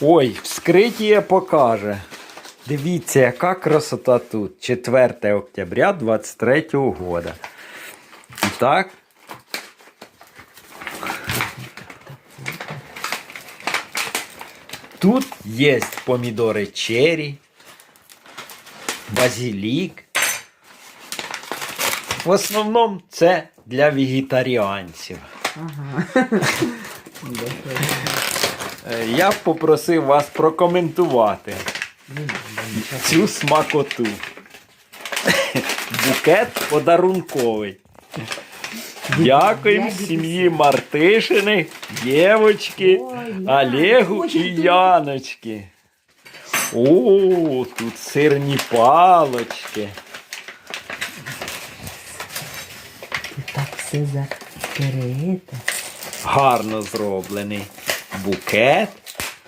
Ой, вскриття покаже. Дивіться, яка красота тут. 4 октября 23 года. І так. Тут є помідори черрі, базилік. В основному це для вегетаріанців. Ага. Е, Я б попросив вас прокоментувати цю смакоту. Букет подарунковий. Дякуємо сім'ї Мартишиних, Євочки, Олегу і Яночки. О, тут сирні палочки. Тут так все закрите. Гарно зроблений букет